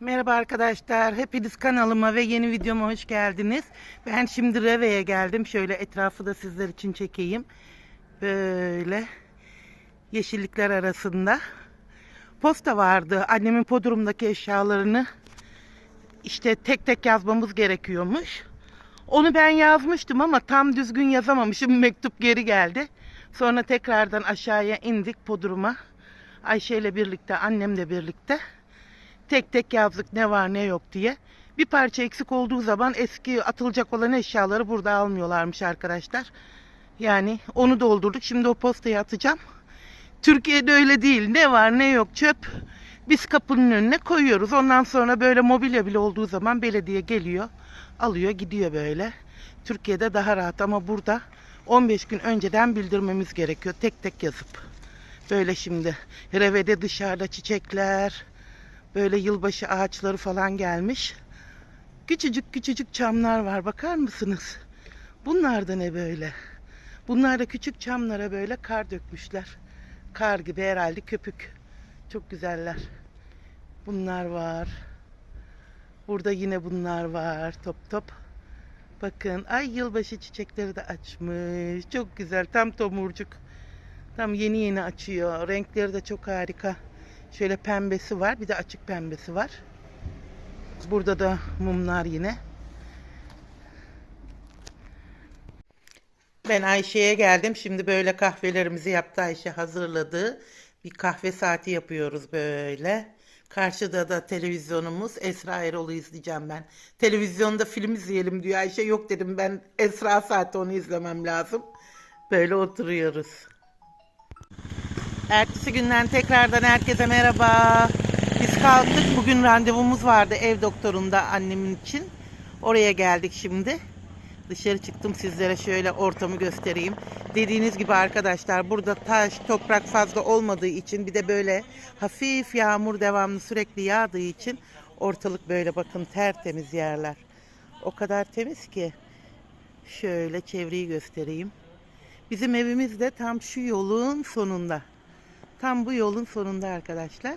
Merhaba arkadaşlar. Hepiniz kanalıma ve yeni videoma hoş geldiniz. Ben şimdi Reve'ye geldim. Şöyle etrafı da sizler için çekeyim. Böyle yeşillikler arasında. Posta vardı. Annemin podrumdaki eşyalarını işte tek tek yazmamız gerekiyormuş. Onu ben yazmıştım ama tam düzgün yazamamışım. Mektup geri geldi. Sonra tekrardan aşağıya indik podruma. Ayşe ile birlikte, annemle birlikte tek tek yazdık ne var ne yok diye. Bir parça eksik olduğu zaman eski atılacak olan eşyaları burada almıyorlarmış arkadaşlar. Yani onu doldurduk. Şimdi o postayı atacağım. Türkiye'de öyle değil. Ne var ne yok çöp. Biz kapının önüne koyuyoruz. Ondan sonra böyle mobilya bile olduğu zaman belediye geliyor. Alıyor gidiyor böyle. Türkiye'de daha rahat ama burada 15 gün önceden bildirmemiz gerekiyor. Tek tek yazıp. Böyle şimdi. Reve'de dışarıda çiçekler, Böyle yılbaşı ağaçları falan gelmiş. Küçücük küçücük çamlar var. Bakar mısınız? Bunlar da ne böyle? Bunlar da küçük çamlara böyle kar dökmüşler. Kar gibi herhalde köpük. Çok güzeller. Bunlar var. Burada yine bunlar var. Top top. Bakın ay yılbaşı çiçekleri de açmış. Çok güzel. Tam tomurcuk. Tam yeni yeni açıyor. Renkleri de çok harika. Şöyle pembesi var. Bir de açık pembesi var. Burada da mumlar yine. Ben Ayşe'ye geldim. Şimdi böyle kahvelerimizi yaptı Ayşe hazırladı. Bir kahve saati yapıyoruz böyle. Karşıda da televizyonumuz. Esra Erol'u izleyeceğim ben. Televizyonda film izleyelim diyor Ayşe. Yok dedim ben Esra saati onu izlemem lazım. Böyle oturuyoruz. Ertesi günden tekrardan herkese merhaba. Biz kalktık. Bugün randevumuz vardı ev doktorunda annemin için. Oraya geldik şimdi. Dışarı çıktım sizlere şöyle ortamı göstereyim. Dediğiniz gibi arkadaşlar burada taş, toprak fazla olmadığı için bir de böyle hafif yağmur devamlı sürekli yağdığı için ortalık böyle bakın tertemiz yerler. O kadar temiz ki. Şöyle çevreyi göstereyim. Bizim evimiz de tam şu yolun sonunda. Tam bu yolun sonunda arkadaşlar.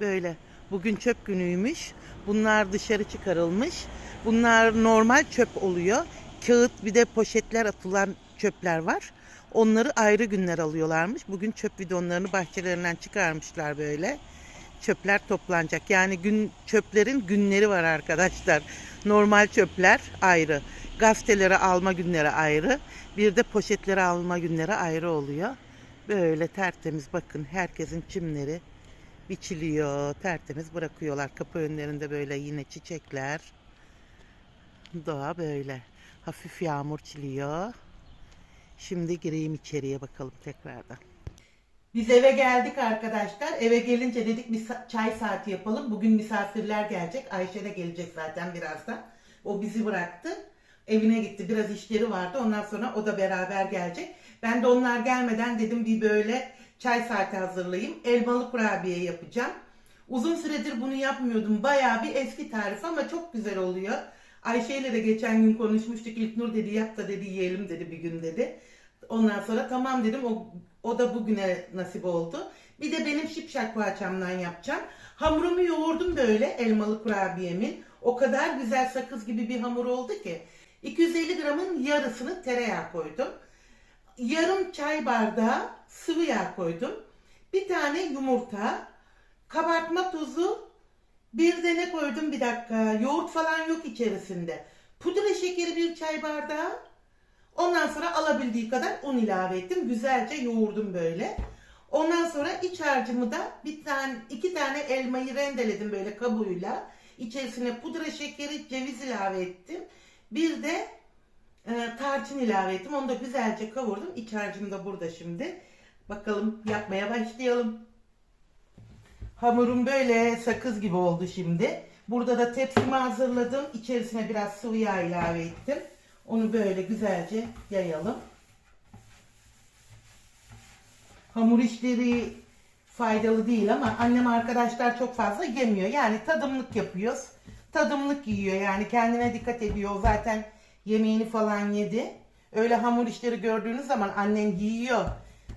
Böyle bugün çöp günüymüş. Bunlar dışarı çıkarılmış. Bunlar normal çöp oluyor. Kağıt bir de poşetler atılan çöpler var. Onları ayrı günler alıyorlarmış. Bugün çöp bidonlarını bahçelerinden çıkarmışlar böyle. Çöpler toplanacak. Yani gün çöplerin günleri var arkadaşlar. Normal çöpler ayrı. Gazeteleri alma günleri ayrı. Bir de poşetleri alma günleri ayrı oluyor. Böyle tertemiz bakın herkesin çimleri biçiliyor. Tertemiz bırakıyorlar. Kapı önlerinde böyle yine çiçekler. Doğa böyle. Hafif yağmur çiliyor. Şimdi gireyim içeriye bakalım tekrardan. Biz eve geldik arkadaşlar. Eve gelince dedik çay saati yapalım. Bugün misafirler gelecek. Ayşe de gelecek zaten birazdan. O bizi bıraktı. Evine gitti. Biraz işleri vardı. Ondan sonra o da beraber gelecek. Ben de onlar gelmeden dedim bir böyle çay saati hazırlayayım. Elmalı kurabiye yapacağım. Uzun süredir bunu yapmıyordum. Bayağı bir eski tarif ama çok güzel oluyor. Ayşe ile de geçen gün konuşmuştuk. İlknur dedi yap da dedi yiyelim dedi bir gün dedi. Ondan sonra tamam dedim o, o da bugüne nasip oldu. Bir de benim şipşak poğaçamdan yapacağım. Hamurumu yoğurdum böyle elmalı kurabiyemin. O kadar güzel sakız gibi bir hamur oldu ki. 250 gramın yarısını tereyağı koydum. Yarım çay bardağı sıvı yağ koydum. Bir tane yumurta, kabartma tozu, bir de ne koydum bir dakika. Yoğurt falan yok içerisinde. Pudra şekeri bir çay bardağı. Ondan sonra alabildiği kadar un ilave ettim. Güzelce yoğurdum böyle. Ondan sonra iç harcımı da bir tane iki tane elmayı rendeledim böyle kabuğuyla. İçerisine pudra şekeri, ceviz ilave ettim. Bir de e, tarçın ilave ettim. Onu da güzelce kavurdum. İç harcım da burada şimdi. Bakalım yapmaya başlayalım. Hamurum böyle sakız gibi oldu şimdi. Burada da tepsimi hazırladım. İçerisine biraz sıvı yağ ilave ettim. Onu böyle güzelce yayalım. Hamur işleri faydalı değil ama annem arkadaşlar çok fazla yemiyor. Yani tadımlık yapıyoruz. Tadımlık yiyor yani kendine dikkat ediyor. Zaten yemeğini falan yedi. Öyle hamur işleri gördüğünüz zaman annen yiyor.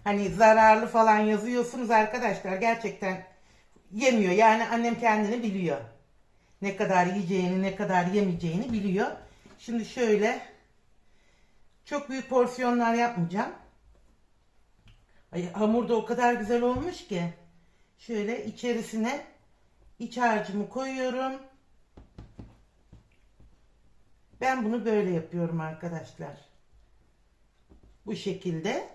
Hani zararlı falan yazıyorsunuz arkadaşlar. Gerçekten yemiyor. Yani annem kendini biliyor. Ne kadar yiyeceğini, ne kadar yemeyeceğini biliyor. Şimdi şöyle çok büyük porsiyonlar yapmayacağım. Ay, hamur da o kadar güzel olmuş ki. Şöyle içerisine iç harcımı koyuyorum. Ben bunu böyle yapıyorum arkadaşlar. Bu şekilde.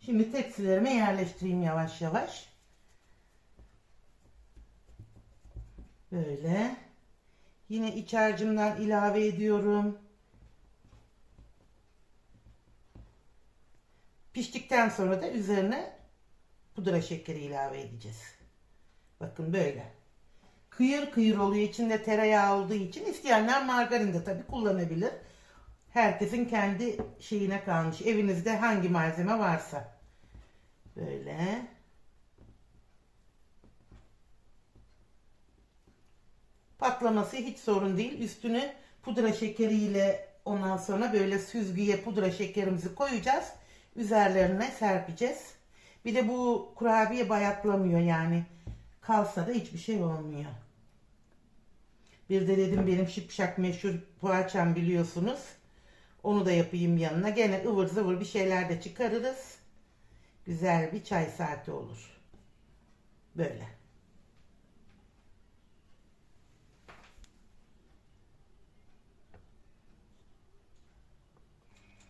Şimdi tepsilerime yerleştireyim yavaş yavaş. Böyle. Yine iç harcımdan ilave ediyorum. Piştikten sonra da üzerine pudra şekeri ilave edeceğiz. Bakın böyle. Kıyır kıyır oluyor. İçinde tereyağı olduğu için isteyenler margarin de tabii kullanabilir. Herkesin kendi şeyine kalmış. Evinizde hangi malzeme varsa. Böyle. Patlaması hiç sorun değil. Üstünü pudra şekeriyle ondan sonra böyle süzgüye pudra şekerimizi koyacağız. Üzerlerine serpeceğiz. Bir de bu kurabiye bayatlamıyor yani. Kalsa da hiçbir şey olmuyor. Bir de dedim benim şipşak meşhur poğaçam biliyorsunuz. Onu da yapayım yanına. Gene ıvır zıvır bir şeyler de çıkarırız. Güzel bir çay saati olur. Böyle.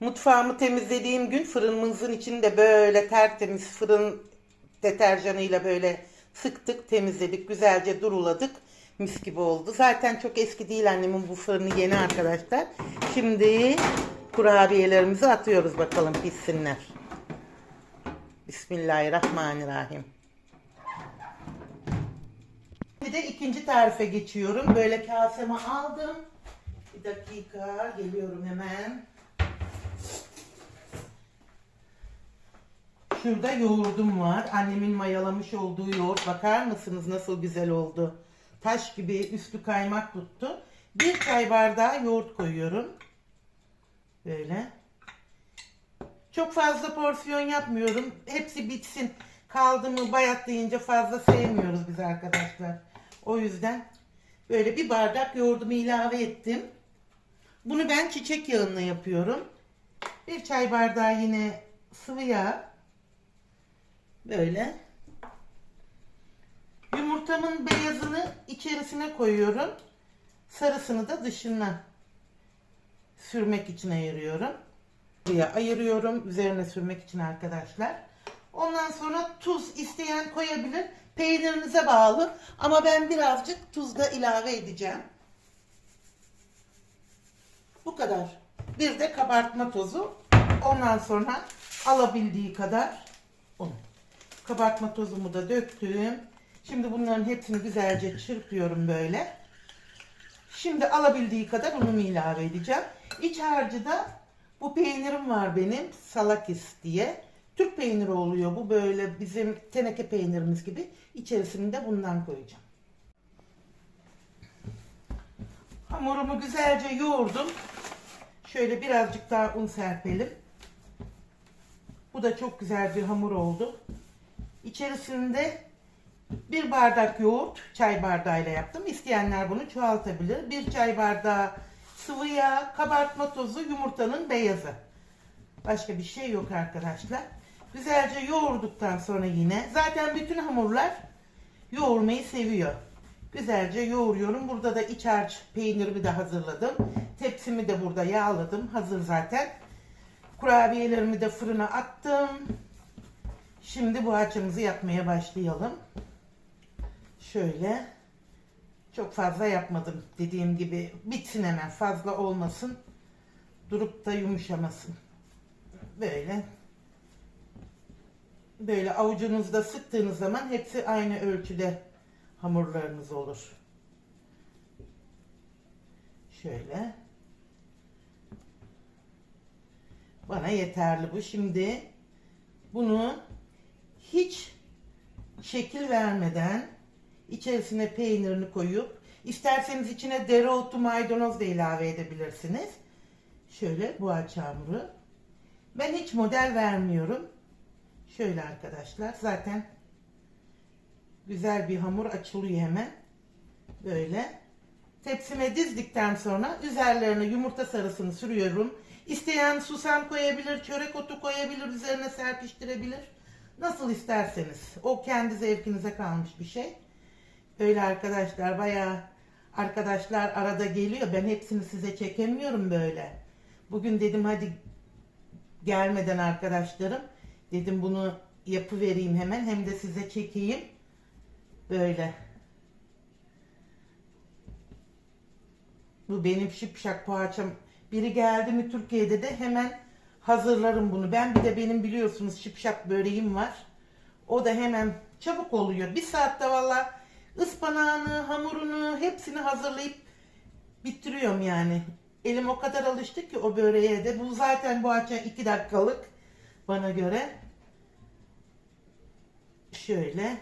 Mutfağımı temizlediğim gün fırınımızın içinde böyle tertemiz fırın deterjanıyla böyle sıktık, temizledik, güzelce duruladık. Mis gibi oldu. Zaten çok eski değil annemin bu fırını yeni arkadaşlar. Şimdi kurabiyelerimizi atıyoruz bakalım pişsinler. Bismillahirrahmanirrahim. Şimdi de ikinci tarife geçiyorum. Böyle kaseme aldım. Bir dakika geliyorum hemen. Şurada yoğurdum var. Annemin mayalamış olduğu yoğurt. Bakar mısınız nasıl güzel oldu. Taş gibi üstü kaymak tuttu. Bir çay bardağı yoğurt koyuyorum. Böyle. Çok fazla porsiyon yapmıyorum. Hepsi bitsin. Kaldı mı bayatlayınca fazla sevmiyoruz biz arkadaşlar. O yüzden böyle bir bardak yoğurdumu ilave ettim. Bunu ben çiçek yağında yapıyorum. Bir çay bardağı yine sıvı yağ. Böyle. Yumurtamın beyazını içerisine koyuyorum. Sarısını da dışına sürmek için ayırıyorum. Buraya ayırıyorum üzerine sürmek için arkadaşlar. Ondan sonra tuz isteyen koyabilir. Peynirinize bağlı ama ben birazcık tuz da ilave edeceğim. Bu kadar. Bir de kabartma tozu. Ondan sonra alabildiği kadar un. Kabartma tozumu da döktüm. Şimdi bunların hepsini güzelce çırpıyorum böyle. Şimdi alabildiği kadar unumu ilave edeceğim. İç harcı bu peynirim var benim. Salakis diye. Türk peyniri oluyor. Bu böyle bizim teneke peynirimiz gibi. İçerisinde de bundan koyacağım. Hamurumu güzelce yoğurdum. Şöyle birazcık daha un serpelim. Bu da çok güzel bir hamur oldu. İçerisinde bir bardak yoğurt çay bardağıyla yaptım. İsteyenler bunu çoğaltabilir. Bir çay bardağı sıvı yağ, kabartma tozu, yumurtanın beyazı. Başka bir şey yok arkadaşlar. Güzelce yoğurduktan sonra yine zaten bütün hamurlar yoğurmayı seviyor. Güzelce yoğuruyorum. Burada da iç harç peynirimi de hazırladım. Tepsimi de burada yağladım. Hazır zaten. Kurabiyelerimi de fırına attım. Şimdi bu harcımızı yapmaya başlayalım. Şöyle. Çok fazla yapmadım. Dediğim gibi bitsin hemen. Fazla olmasın. Durup da yumuşamasın. Böyle. Böyle avucunuzda sıktığınız zaman hepsi aynı ölçüde hamurlarınız olur. Şöyle. Bana yeterli bu. Şimdi bunu hiç şekil vermeden içerisine peynirini koyup isterseniz içine dereotu maydanoz da ilave edebilirsiniz. Şöyle bu hamuru. Ben hiç model vermiyorum. Şöyle arkadaşlar zaten güzel bir hamur açılıyor hemen. Böyle Tepsime dizdikten sonra üzerlerine yumurta sarısını sürüyorum. İsteyen susam koyabilir, çörek otu koyabilir, üzerine serpiştirebilir. Nasıl isterseniz. O kendi zevkinize kalmış bir şey. Öyle arkadaşlar bayağı arkadaşlar arada geliyor. Ben hepsini size çekemiyorum böyle. Bugün dedim hadi gelmeden arkadaşlarım dedim bunu yapıvereyim hemen hem de size çekeyim. Böyle. Bu benim şipşak poğaçam. Biri geldi mi Türkiye'de de hemen hazırlarım bunu. Ben bir de benim biliyorsunuz şipşak böreğim var. O da hemen çabuk oluyor. Bir saatte valla ıspanağını, hamurunu hepsini hazırlayıp bitiriyorum yani. Elim o kadar alıştı ki o böreğe de. Bu zaten bu açı iki dakikalık bana göre. Şöyle.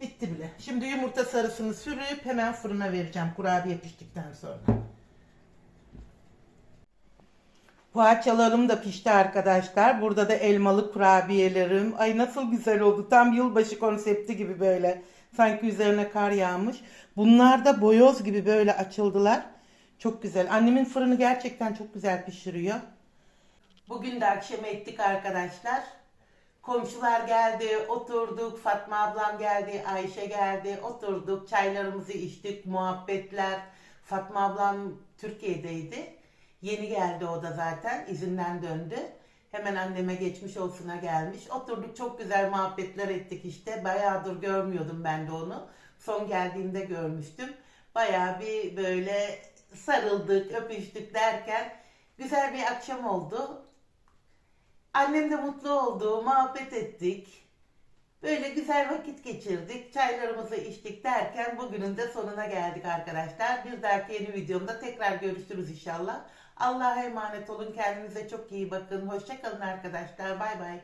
Bitti bile. Şimdi yumurta sarısını sürüp hemen fırına vereceğim kurabiye piştikten sonra. Poğaçalarım da pişti arkadaşlar. Burada da elmalı kurabiyelerim. Ay nasıl güzel oldu. Tam yılbaşı konsepti gibi böyle. Sanki üzerine kar yağmış. Bunlar da boyoz gibi böyle açıldılar. Çok güzel. Annemin fırını gerçekten çok güzel pişiriyor. Bugün de akşam ettik arkadaşlar. Komşular geldi, oturduk. Fatma ablam geldi, Ayşe geldi, oturduk. Çaylarımızı içtik, muhabbetler. Fatma ablam Türkiye'deydi. Yeni geldi o da zaten, izinden döndü. Hemen anneme geçmiş olsuna gelmiş. Oturduk çok güzel muhabbetler ettik işte. Bayağıdır görmüyordum ben de onu. Son geldiğimde görmüştüm. Bayağı bir böyle sarıldık, öpüştük derken güzel bir akşam oldu. Annem de mutlu oldu, muhabbet ettik. Böyle güzel vakit geçirdik, çaylarımızı içtik derken bugünün de sonuna geldik arkadaşlar. Bir dahaki yeni videomda tekrar görüşürüz inşallah. Allah'a emanet olun, kendinize çok iyi bakın. Hoşçakalın arkadaşlar, bay bay.